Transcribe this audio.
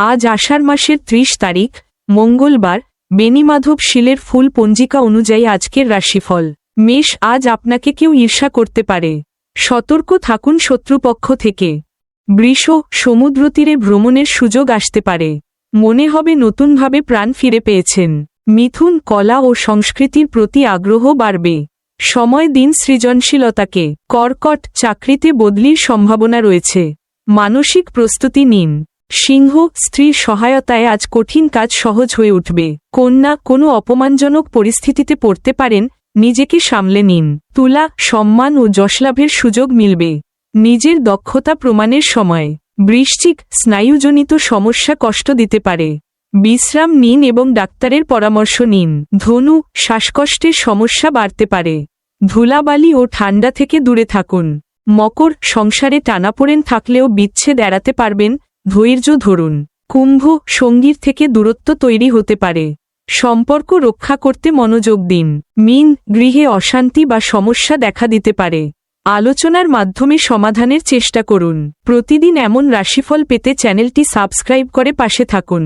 আজ আষাঢ় মাসের ত্রিশ তারিখ, মঙ্গলবার বেনিমাধব শিলের ফুল পঞ্জিকা অনুযায়ী আজকের রাশিফল। মেষ, আজ আপনাকে কেউ ঈর্ষা করতে পারে। সতর্ক থাকুন শত্রুপক্ষ থেকে। বৃষ সমুদ্র তীরে ভ্রমণের সুযোগ আসতে পারে। মনে হবে নতুনভাবে প্রাণ ফিরে পেয়েছেন। মিথুন, কলা ও সংস্কৃতির প্রতি আগ্রহ বাড়বে। সময় দিন সৃজনশীলতাকে, কর্কট চাকরিতে বদলির সম্ভাবনা রয়েছে। মানসিক প্রস্তুতি নিন। সিংহ স্ত্রীর সহায়তায় আজ কঠিন কাজ সহজ হয়ে উঠবে। কন্যা কোনো অপমানজনক পরিস্থিতিতে পড়তে পারেন, নিজেকে সামলে নিন। তুলা, সম্মান ও যশলাভের সুযোগ মিলবে। নিজের দক্ষতা প্রমাণের সময়। বৃশ্চিক, স্নায়ুজনিত সমস্যা কষ্ট দিতে পারে। বিশ্রাম নিন এবং ডাক্তারের পরামর্শ নিন। ধনু, শ্বাসকষ্টের সমস্যা বাড়তে পারে। ধুলাবালি ও ঠান্ডা থেকে দূরে থাকুন। মকর, সংসারে টানাপোড়েন থাকলেও বিচ্ছেদ এড়াতে পারবেন ধৈর্য ধরুন। কুম্ভ সঙ্গীর থেকে দূরত্ব তৈরি হতে পারে। সম্পর্ক রক্ষা করতে মনোযোগ দিন। মিন গৃহে অশান্তি বা সমস্যা দেখা দিতে পারে। আলোচনার মাধ্যমে সমাধানের চেষ্টা করুন। প্রতিদিন এমন রাশিফল পেতে চ্যানেলটি সাবস্ক্রাইব করে পাশে থাকুন।